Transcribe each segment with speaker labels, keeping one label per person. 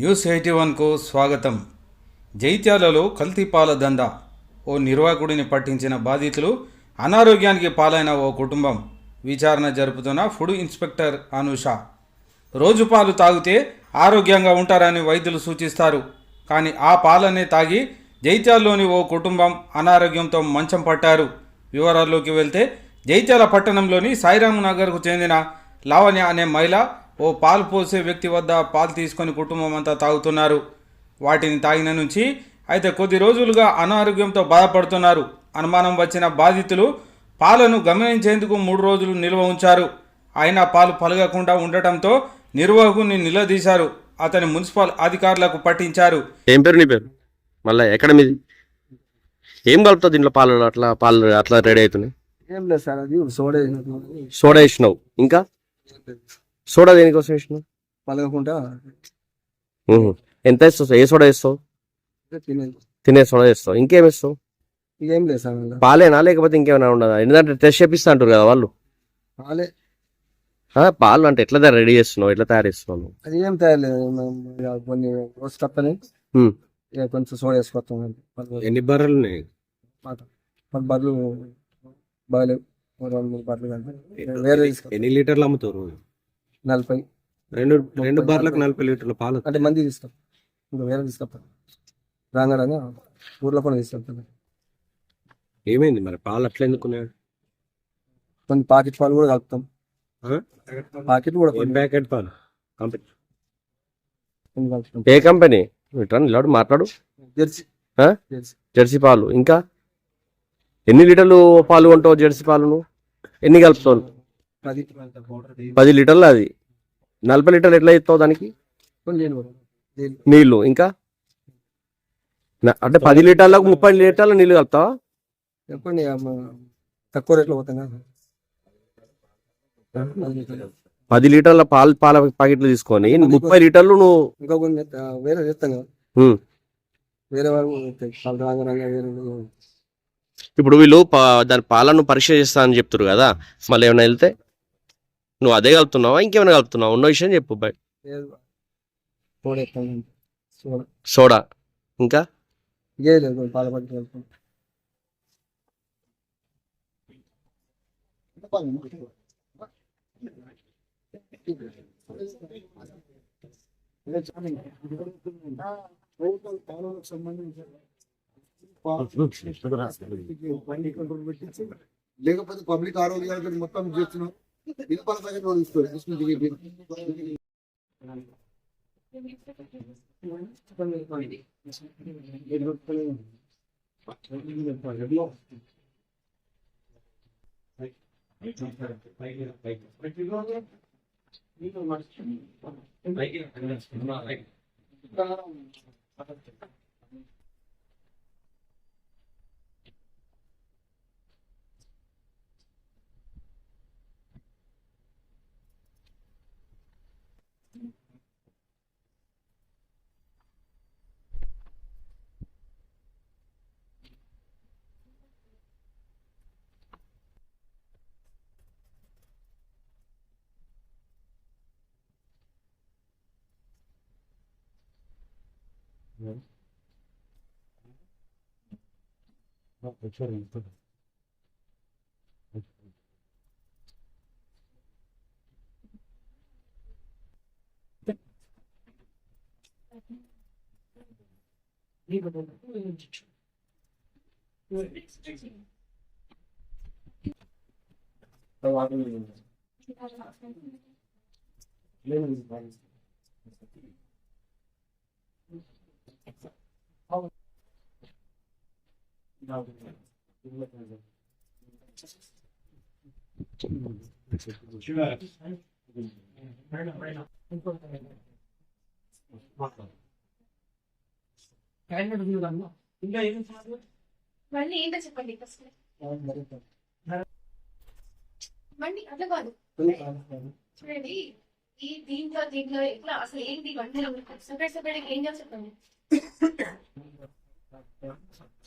Speaker 1: News eighty వన్కు స్వాగతం. జైత్యాలలో కల్తీ పాల దందా. ఓ నిర్వాహకుడిని పట్టించిన బాధితులు అనారోగ్యానికి పాలైన ఓ కుటుంబం. విచారణ జరుపుతున్న ఫుడ్ ఇన్స్పెక్టర్ అనూష. రోజు పాలు తాగితే ఆరోగ్యంగా ఉంటారని వైద్యులు సూచిస్తారు. కానీ ఆ పాలనే తాగి జైత్యాలలోని ఓ కుటుంబం అనారోగ్యంతో మంచం పట్టారు. వివరాల్లోకి వెళ్తే జైత్యాల పట్టణంలోని సాయిరామ్ నగర్కు చెందిన లావణ్య అనే మహిళ ఓ పాలు పోసే వ్యక్తి వద్ద పాలు తీసుకొని కుటుంబం అంతా తాగుతున్నారు. వాటిని తాగిన నుంచి అయితే కొద్ది రోజులుగా అనారోగ్యంతో బాధపడుతున్నారు. అనుమానం వచ్చిన బాధితులు పాలను గమనించేందుకు మూడు రోజులు నిల్వ ఉంచారు. అయినా పాలు పలగకుండా ఉండటంతో నిర్వాహకుని నిలదీశారు. అతని మున్సిపల్ అధికారులకు పట్టించారు.
Speaker 2: ఏం పేరు నీ పేరు? మళ్ళీ ఎక్కడ మీది? ఏం కలుపుతావు దీంట్లో పాలు అట్లా పాలు అట్లా రెడీ అవుతున్నాయి?
Speaker 3: ఏం లేదు సార్ అది సోడా వేసినట్టు
Speaker 2: సోడా వేసినావు. ఇంకా? సోడా దేనికోసం వేసినావు?
Speaker 3: పలగకుండా.
Speaker 2: ఎంత వేస్తావు? ఏ సోడా వేస్తావు?
Speaker 3: తినేది
Speaker 2: తినే సోడా. వేస్తావు. ఇంకేం వేస్తావు?
Speaker 3: ఇక ఏం లేదు సార్ అందులో.
Speaker 2: పాలేనా? లేకపోతే ఇంకేమైనా ఉండదా? ఎందుకంటే టెస్ట్ చేపిస్తా అంటారు కదా వాళ్ళు.
Speaker 3: పాలే.
Speaker 2: ఆ, పాలు అంటే ఎట్లా రెడీ చేస్తున్నావు? ఎట్లా తయారు చేస్తున్నావు?
Speaker 3: అది ఏం తయారు కొన్ని రోజు తప్పని. ఇక కొంచెం సోడా వేసుకొస్తాం
Speaker 2: ఎన్ని బర్రెలు ఉన్నాయి?
Speaker 3: పది బర్రెలు బాగాలేవు. ఓ రెండు మూడు కానీ వేరే తీసుకొస్తాం
Speaker 4: ఎన్ని లీటర్లు అమ్ముతారు?
Speaker 3: నలభై.
Speaker 4: రెండు రెండు బార్లకు నలభై. లీటర్ల పాలు.
Speaker 3: అంటే మంది తీసుకొస్తాం ఇంకా వేరే తీసుకొస్తాం. రాగానే ఊర్లో కూడా తీసుకొస్తాం
Speaker 4: ఏమైంది మరి? పాలు అట్లా ఎందుకున్నాడు
Speaker 3: కొన్ని పాకెట్ పాలు కూడా కలుపుతాం. పాకెట్ కూడా కొన్ని.
Speaker 4: ప్యాకెట్ పాలు? కంపెనీ.
Speaker 3: కొన్ని కలుపుతాం?
Speaker 2: ఏ కంపెనీ? ఇట్లా నిలబడు మాట్లాడు.
Speaker 3: జెర్సీ.
Speaker 2: ఆ?
Speaker 3: జెర్సీ.
Speaker 2: జెర్సీ పాలు. ఇంకా? ఎన్ని లీటర్లు పాలు కొంటావు జెర్సీ పాలును? ఎన్ని కలుపుతావు?
Speaker 3: పది
Speaker 2: లీటర్లు అది. నలభై లీటర్లు ఎట్లా ఇస్తావు దానికి? నీళ్ళు ఇంకా? అంటే పది లీటర్లకు ముప్పై లీటర్ల నీళ్ళు కలుపుతావా?
Speaker 3: చెప్పండి తక్కువ రేట్లో కదా.
Speaker 2: పది లీటర్ల. పాలు పాల ప్యాకెట్లు తీసుకొని ముప్పై లీటర్లు నువ్వు
Speaker 3: ఇంకా కొన్ని వేరే చేస్తాం కదా. వేరే.
Speaker 2: ఇప్పుడు వీళ్ళు దాని పాలను పరీక్ష చేస్తా అని చెప్తారు కదా. మళ్ళీ ఏమైనా వెళ్తే? నువ్వు అదే కలుపుతున్నావా? ఇంకేమైనా కలుపుతున్నావా? ఉన్న విషయం చెప్పు బయట
Speaker 3: సోడా వేస్తాం అంతే. సోడా.
Speaker 2: సోడా. ఇంకా
Speaker 3: ఇదే లేదు కొన్ని పాల పట్టి పైకి
Speaker 5: లేకపోతే పబ్లిక్ ఆరోగ్యాలకు మొత్తం చేస్తున్నాం ఇది పల ప్యాకెట్ కూడా తీసుకోరు ఏం
Speaker 6: మళ్ళీ ఏంటో చెప్పండి ఫస్ట్ మళ్ళీ అట్లా కాదు. చూడండి ఈ దీంట్లో దీంట్లో ఎట్లా అసలు ఏంటి వంటలు? సెపరేట్ సెపరేట్ ఏం చేయాలి చెప్పండి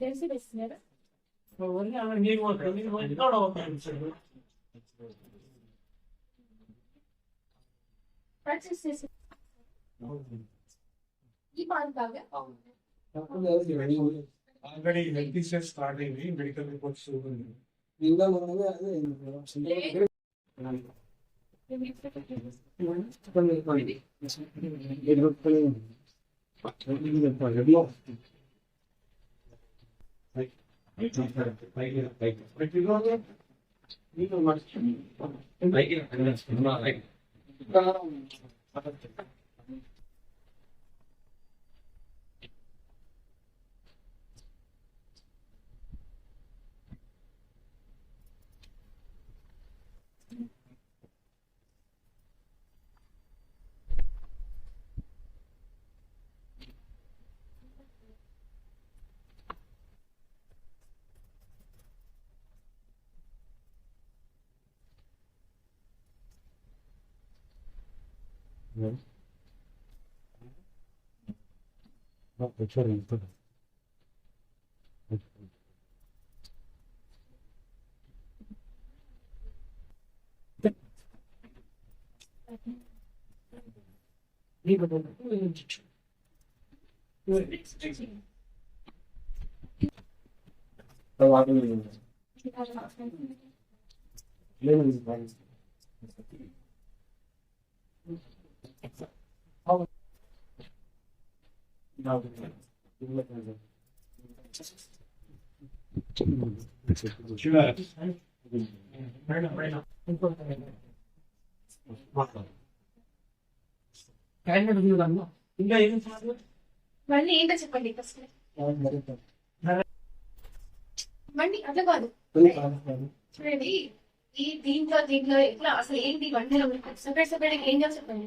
Speaker 6: దీంట్లో ఈ కలర్లో ఉన్నాయి ఏంటి
Speaker 3: స్టెయిన్లెస్ స్టీల్ వంద రూపాయలు
Speaker 5: ఇస్తారండి మీరు చెప్పిన రికార్డు ఏం కదా తెలిసి తెస్తున్నారా పర్చేస్ చేసి ఈ పాలు కాగా
Speaker 7: ఆల్రెడీ హెల్త్ ఇష్యూస్ స్టార్ట్ అయింది మెడికల్ రిపోర్ట్స్
Speaker 3: ఇంకా ఏం
Speaker 5: మళ్ళీ ఏంటో చెప్పండి ఫస్ట్ మళ్ళీ అట్లా కాదు. చూడండి ఈ దీంట్లో దీంట్లో ఎట్లా అసలు ఏంటి వంటలు? సపరేట్ సపరేట్ ఏం చేయాలి చెప్పండి?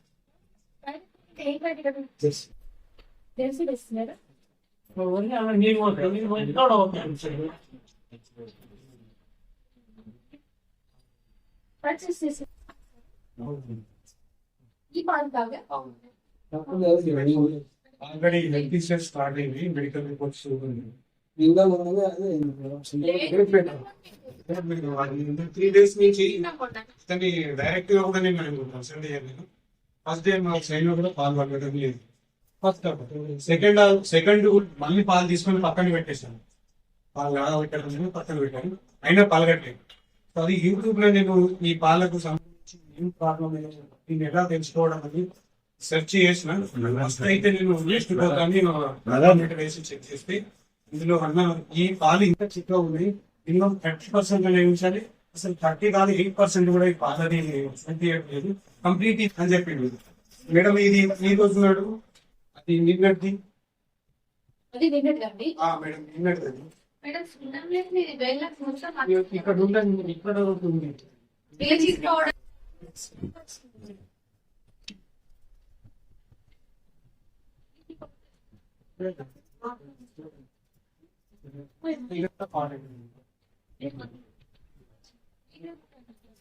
Speaker 5: తెలిసి. తెస్తున్నారా పర్చేస్ చేసి. ఈ పాలు కాగా
Speaker 7: ఆల్రెడీ హెల్త్ ఇష్యూస్ స్టార్ట్ అయింది మెడికల్ రిపోర్ట్స్ త్రీ డేస్ నుంచి డైరెక్ట్గా కూడా నేను కన్సల్ట్ చేయలేదు ఫస్ట్ డే మా సైడ్లో కూడా పాలు పడడం లేదు. ఫస్ట్ సెకండ్ సెకండ్ మళ్ళీ పాలు తీసుకొని పక్కన పెట్టేశాను. పాలు పెట్టడం పక్కన పెట్టాను. అయినా పాలు కట్టలేదు. సో అది యూట్యూబ్లో నేను ఈ పాలకు సంబంధించి ఏం ప్రాబ్లం దీన్ని ఎలా తెలుసుకోవడం అని సెర్చ్ చేసిన. ఫస్ట్ అయితే నేను వేస్ట్ పోతాను నేను వేసి చెక్ చేస్తే ఇందులో అన్న ఈ పాలు ఇంకా చిక్కగా ఉన్నాయి. ఇందులో థర్టీ పర్సెంట్ ఉంచాలి. అసలు థర్టీ కాదు ఎయిట్ పర్సెంట్ కూడా ఈ పాలని లేదు. కంప్లీట్ అని చెప్పిండు మేడం ఇది ఈ రోజు నాడు? అది నిన్నటిది?
Speaker 5: అది నిన్నటి అండి.
Speaker 7: ఆ మేడం నిన్నటిది
Speaker 5: మేడం సున్నం లేదు మీరు వేల మొత్తం
Speaker 7: ఇక్కడ ఉండండి ఇక్కడ ఉంది.
Speaker 5: విలేజ్ తీసుకోవడం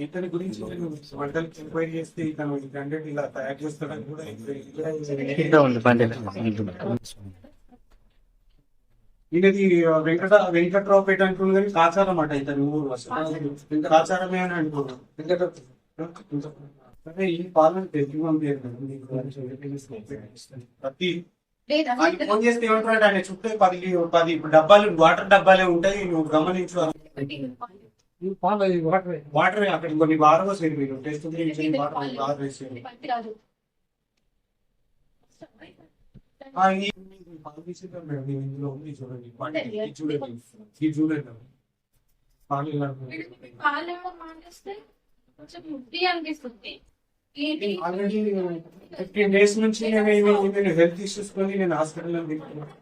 Speaker 7: ఇతని గురించి నేను వంటలు ఎంక్వైరీ చేస్తే ఇతను కంటెంట్ ఇలా తయారు చేస్తాడని కూడా ఈయనది వెంకట వెంకట్రావు పేట అంటున్నాడు కానీ కాచారం అట ఇతని ఊరు కాచారమే అని అనుకున్నాను అదే ఈ పాలన తెలుగు ప్రతి
Speaker 6: లేదా
Speaker 7: ఆయన ఫోన్ చేస్తే ఏమంటాడు ఆయన చుట్టూ పది పది డబ్బాలు వాటర్ డబ్బాలే ఉంటాయి నువ్వు గమనించు వాటర్. అక్కడ కొన్ని వాటర్ వస్తాయి మీరు టెస్ట్ వాటర్ పాలు తీసేద్దాం మేడం, ఈ ఇందులో ఉంది చూడండి ఇది చూడండి ఇది చూడండి. పాలు ఇలా ఉన్నాయి.
Speaker 6: పాలు ఇవ్వడం మానేస్తే కొంచెం ముద్ది అనిపిస్తుంది.
Speaker 7: ఆల్రెడీ ఫిఫ్టీన్ డేస్ నుంచి నేను హెల్త్ ఇష్యూస్ కొని నేను హాస్పిటల్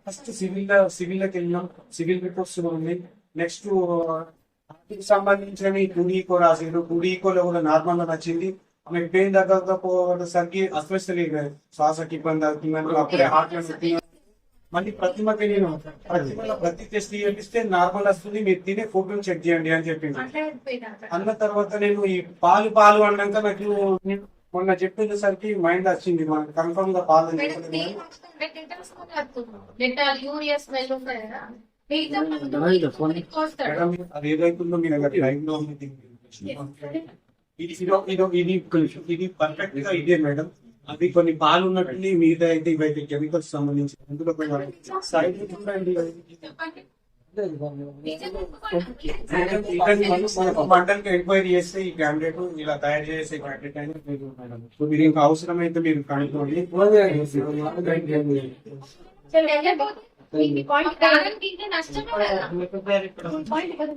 Speaker 7: ఫస్ట్ సివిల్ సివిల్లోకి వెళ్ళినాం. సివిల్ రిపోర్ట్స్ ఉంది నెక్స్ట్ హార్ట్కి సంబంధించిన టూడీకో రాసారు టూడీకోలో కూడా నార్మల్గా నచ్చింది. ఆమె పెయిన్ తగ్గకపోవడానికి అస్పెషల్లీ శ్వాసకి ఇబ్బంది అవుతుందని అప్పుడే హార్ట్ మళ్ళీ ప్రతిమకి నేను ప్రతిమలో ప్రతి టెస్ట్ చేపిస్తే నార్మల్ వస్తుంది. మీరు తినే ఫుడ్ చెక్ చేయండి అని చెప్పింది. అన్న తర్వాత నేను ఈ పాలు పాలు అన్నాక నాకు మొన్న చెప్పేసరికి మైండ్ వచ్చింది మనకు కన్ఫర్మ్గా పాలు అది ఏదైతుందో మీ దగ్గర లైన్లో ఉంది. ఇది ఇదో- ఇదో ఇది ఇది పర్ఫెక్ట్గా ఇదే మేడం అది కొన్ని పాలు ఉన్నట్టు మీద అయితే ఇవైతే కెమికల్స్ సంబంధించి. అందులో సైడ్ చూడండి
Speaker 6: చెప్పండి
Speaker 7: మండలికి ఎంక్వైరీ చేస్తే ఈ క్యాండిడేట్ ఇలా తయారు చేసే క్యాండిడేట్ అని మీరు మేడం. సో మీరు ఇంకా అవసరం అయితే మీరు కనుక్కోండి
Speaker 6: పాయింట్ దానికి ఇంకా నష్టమే కదా పాయింట్ కదా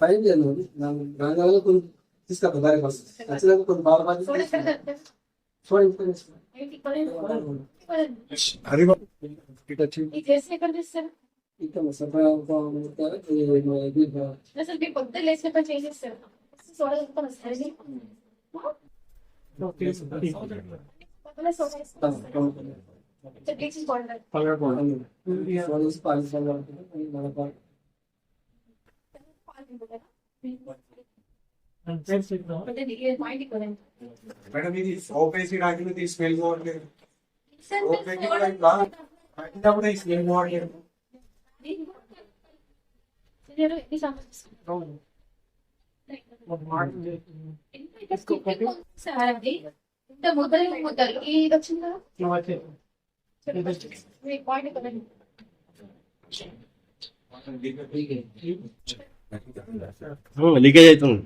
Speaker 3: పైన చేయండి దానివల్ల కొంచెం తీసుకొస్తా దారి కోసం ఖచ్చితంగా కొంచెం బాగా
Speaker 6: చూడండి అసలు మీరు పొద్దున్న లేచినప్పుడు చేసేస్తారు సోడా పాయింట్ ఇక్కడ
Speaker 7: మేడం ఇది సోప్ వేసి తీసి స్మెల్ పోవట్లేదు సోప్ వేసి కూడా ఈ స్మెల్ పోవట్లేదు
Speaker 6: నేను ఎన్ని సంవత్సరాలు ఇంత ముద్దలు ముద్దలు ఇది వచ్చిందా పాయింట్
Speaker 2: లీకేజ్ అవుతుంది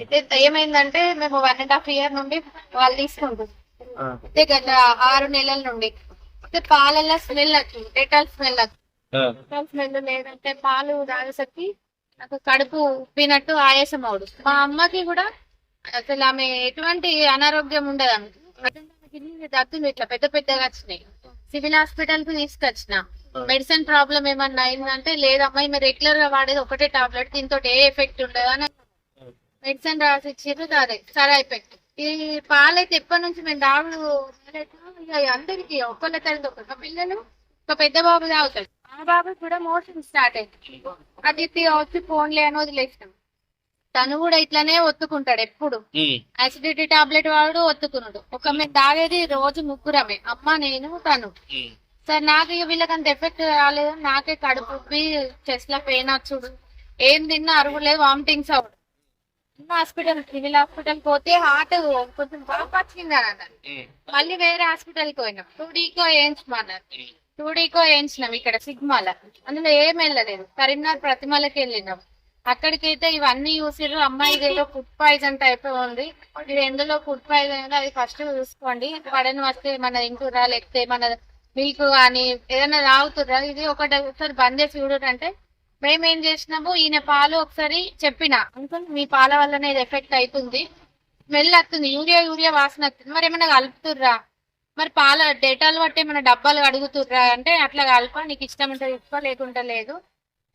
Speaker 6: అయితే ఏమైందంటే మేము వన్ అండ్ హాఫ్ ఇయర్ నుండి వాళ్ళు తీసుకుంటాం. అయితే గత ఆరు నెలల నుండి. అయితే పాలల్లో స్మెల్ వచ్చింది డెటాల్ స్మెల్ వచ్చింది డెటాల్ స్మెల్ లేదంటే పాలు తాగేసరికి నాకు కడుపు ఉప్పినట్టు ఆయాసం అవుడు. మా అమ్మకి కూడా అసలు ఆమె ఎటువంటి అనారోగ్యం ఉండదు ఆమె ఆమెకి దత్తులు ఇట్లా పెద్ద పెద్దగా వచ్చినాయి. సివిల్ హాస్పిటల్కి తీసుకొచ్చిన. మెడిసిన్ ప్రాబ్లం ఏమన్నా అయిందంటే లేదమ్మా ఈమె రెగ్యులర్గా వాడేది ఒకటే టాబ్లెట్ దీంతో ఏ ఎఫెక్ట్ ఉండదు అని మెడిసిన్ రాసి ఇచ్చారు సరే సరే అయిపోయింది. ఈ పాలైతే ఎప్పటి నుంచి మేము ఇక అందరికి ఒక్కళ్ళ తల్లి ఒక పిల్లలు ఒక పెద్ద బాబు తాగుతాడు. ఆ బాబు కూడా మోషన్ స్టార్ట్ అయింది. అది వచ్చి ఫోన్లే అని వదిలేసినాం. తను కూడా ఇట్లానే ఒత్తుకుంటాడు ఎప్పుడు. అసిడిటీ టాబ్లెట్ వాడు ఒత్తుకున్నాడు ఒక మేము తాగేది రోజు ముగ్గురమే అమ్మ నేను తను. సార్ నాకు ఇక వీళ్ళకి అంత ఎఫెక్ట్ రాలేదు. నాకే కడుపు ఉబ్బి చెస్ట్లో పెయిన్ వచ్చుడు ఏం తిన్నా అరుగులేదు వామిటింగ్స్ అవడు హాస్పిటల్ సివిల్ హాస్పిటల్ పోతే హార్ట్ కొంచెం బాగా వచ్చింది అని అన్నారు మళ్ళీ వేరే హాస్పిటల్కి పోయినాం. టూ డీకో వేయించమన్నారు టూ డీకో వేయించినాం ఇక్కడ సిగ్మాల. అందులో ఏం వెళ్ళలేదు. కరీంనగర్ ప్రతిమలకి వెళ్ళినాం. అక్కడికైతే ఇవన్నీ చూసిర్రు. అమ్మాయి ఏదో ఫుడ్ పాయిజన్ టైప్ ఉంది. ఇది ఎందులో ఫుడ్ పాయిజన్ అది ఫస్ట్ చూసుకోండి. పడని వస్తే మన ఇంటురా లేకపోతే మన మిల్క్ కానీ ఏదైనా తాగుతుర్రా ఇది ఒకటి ఒకసారి బంద్ చేసి చూడటంటే మేము ఏం చేసినాము ఈయన పాలు ఒకసారి చెప్పిన. అంకుల్ మీ పాల వల్లనే ఇది ఎఫెక్ట్ అవుతుంది స్మెల్ వస్తుంది యూరియా యూరియా వాసన వస్తుంది. మరి ఏమైనా కలుపుతుర్రా? మరి పాల డేటాలు బట్టి ఏమైనా డబ్బాలు అడుగుతుర్రా అంటే అట్లా కలప నీకు ఇష్టం ఉంటే తీసుకో లేకుంటే లేదు.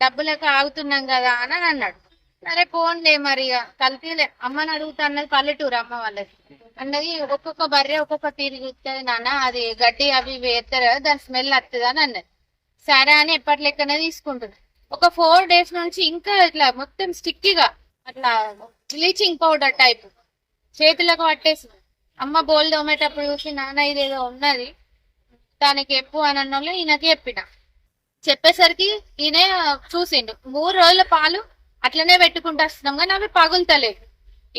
Speaker 6: డబ్బులకు ఆగుతున్నాం కదా అని అని అన్నాడు. సరే పోన్లే మరి ఇక కల్తీలే. అమ్మని అడుగుతా అన్నది పల్లెటూరు అమ్మ వాళ్ళకి అన్నది ఒక్కొక్క బర్రె ఒక్కొక్క తిరిగి నాన్న. అది గడ్డి అవి ఇవి వేస్తారు దాని స్మెల్ వస్తుంది అని అన్నది. సరే అని ఎప్పటి లెక్కనే తీసుకుంటుంది. ఒక ఫోర్ డేస్ నుంచి ఇంకా ఇట్లా మొత్తం స్టిక్కీగా అట్లా బ్లీచింగ్ పౌడర్ టైప్ చేతులకు పట్టేసి అమ్మ బోల్ దోమేటప్పుడు చూసి నాన్న ఇదేదో ఉన్నది. దానికి ఎప్పు అని అన్నోళ్ళు ఈయనకి చెప్పిన. చెప్పేసరికి ఈయన చూసిండు. మూడు రోజుల పాలు అట్లనే పెట్టుకుంటూ వస్తున్నాం. కానీ అవి పగులుతలేవు.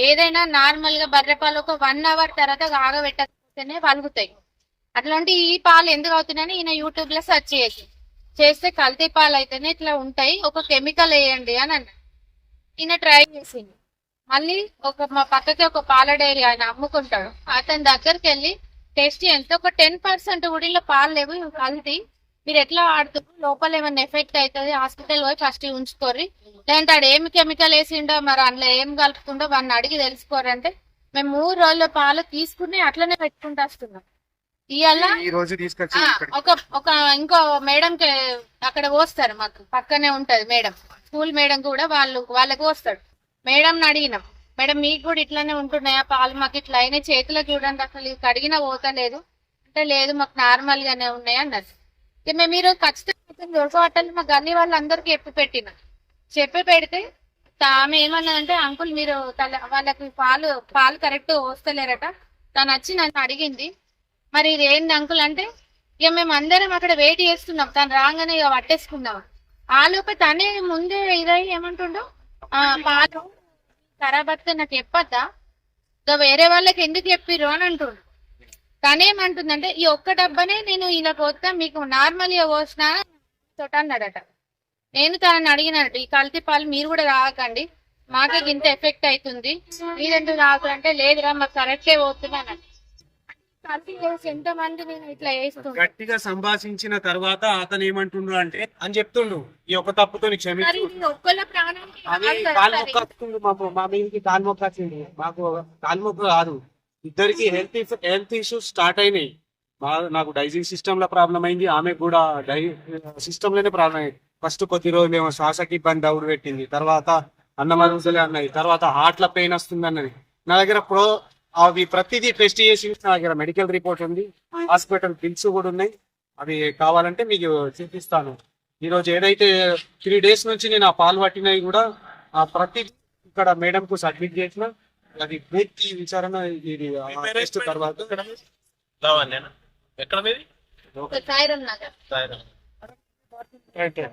Speaker 6: ఏదైనా నార్మల్గా బర్రె పాలు ఒక వన్ అవర్ తర్వాత ఆగబెట్టకపోతేనే పలుగుతాయి అట్లాంటి ఈ పాలు ఎందుకు అవుతున్నాయని ఈయన యూట్యూబ్లో సెర్చ్ చేసి. చేస్తే కల్తీ పాలు అయితేనే ఇట్లా ఉంటాయి. ఒక కెమికల్ వేయండి అని అన్న. ఈయన ట్రై చేసింది. మళ్ళీ ఒక మా పక్కకి ఒక పాల డైరీ ఆయన అమ్ముకుంటాడు. అతని దగ్గరికి వెళ్ళి టెస్ట్ చేస్తే ఒక టెన్ పర్సెంట్ కూడా ఇలా పాలు లేవు కల్తీ. మీరు ఎట్లా వాడుతున్నారు లోపల ఏమైనా ఎఫెక్ట్ అవుతుంది హాస్పిటల్ పోయి ఫస్ట్ ఉంచుకోర్రి. లేదంటే ఆడ ఏమి కెమికల్ వేసిండో మరి అందులో ఏం కలుపుకుండో వాడిని అడిగి తెలుసుకోరంటే మేము మూడు రోజుల పాలు తీసుకుని అట్లనే పెట్టుకుంటూ వస్తున్నాం. ఇవాళ
Speaker 5: ఈ రోజు తీసుకొచ్చి
Speaker 6: ఆ,
Speaker 5: ఇక్కడికి
Speaker 6: ఒక ఒక ఇంకో మేడం అక్కడ పోస్తారు మాకు పక్కనే ఉంటది మేడం. స్కూల్ మేడం కూడా వాళ్ళు వాళ్ళకి పోస్తాడు మేడం అడిగినాం. మేడం మీకు కూడా ఇట్లానే ఉంటున్నాయా పాలు? మాకు ఇట్లా అయినా చేతిలో చూడండి అసలు కడిగినా పోతలేదు. అంటే లేదు మాకు నార్మల్ గానే ఉన్నాయి అన్నారు. ఇక మేము మీరు ఖచ్చితంగా దొరకబట్టాలి మా గల్లీ వాళ్ళందరికీ చెప్పి పెట్టిన. చెప్పి పెడితే ఆమె ఏమన్నదంటే అంకుల్ మీరు తల వాళ్ళకి పాలు పాలు కరెక్ట్ పోస్తలేరట తను వచ్చి నన్ను అడిగింది. మరి ఇది ఏంది అంకుల్ అంటే ఇక మేము అందరం అక్కడ వెయిట్ చేస్తున్నాం. తను రాగానే ఇక పట్టేసుకుందాం. ఆ లోపే తనే ముందే ఇదై ఏమంటుండో ఆ పాలు ఖరాబ్ నాకు చెప్పొద్దా? ఇక వేరే వాళ్ళకి ఎందుకు చెప్పిర్రు? అని అంటుండు. తనేమంటుందంటే ఈ ఒక్క డబ్బానే నేను ఇలా పోతా మీకు నార్మల్గా పోసిన తోట అన్నాడట. నేను తనని అడిగినట్టు ఈ కల్తీ పాలు మీరు కూడా తాగకండి మాకే ఇంత ఎఫెక్ట్ అవుతుంది. మీరెందుకు తాగుతారంటే లేదురా మాకు కరెక్టే పోతున్నాను ఎంతో మంది నేను ఇట్లా
Speaker 7: గట్టిగా సంభాషించిన తర్వాత అతను ఏమంటుండు అంటే అని చెప్తుండు ఈ ఒక్క తప్పుతో
Speaker 6: ఒక్కళ్ళ ప్రాణానికి
Speaker 7: కాలు మా మీదకి కాలు మాకు కాలు మొక్క కాదు. ఇద్దరికి హెల్త్ హెల్త్ ఇష్యూస్ స్టార్ట్ అయినాయి. మా నాకు డైజింగ్ సిస్టమ్లో ప్రాబ్లం అయింది. ఆమె కూడా డై సిస్టమ్లోనే ప్రాబ్లం అయింది. ఫస్ట్ కొద్ది రోజులు ఏమో శ్వాసకి ఇబ్బంది డౌట్ పెట్టింది. తర్వాత అన్నం అన్నది. తర్వాత హార్ట్ల పెయిన్ వస్తుంది అన్నది. నా దగ్గర ప్రో అవి ప్రతిదీ టెస్ట్ చేసి నా దగ్గర మెడికల్ రిపోర్ట్ ఉంది. హాస్పిటల్ బిల్స్ కూడా ఉన్నాయి. అవి కావాలంటే మీకు చూపిస్తాను. ఈ రోజు ఏదైతే త్రీ డేస్ నుంచి నేను ఆ పాలు పట్టినవి కూడా ఆ ప్రతి ఇక్కడ మేడం కు సబ్మిట్ చేసిన. అది పూర్తి విచారణ ఇది టెస్ట్ తర్వాత.
Speaker 8: ఎక్కడ మీది?
Speaker 6: సాయిరం నగర్.
Speaker 8: సాయిరామ్.
Speaker 7: ఓకే.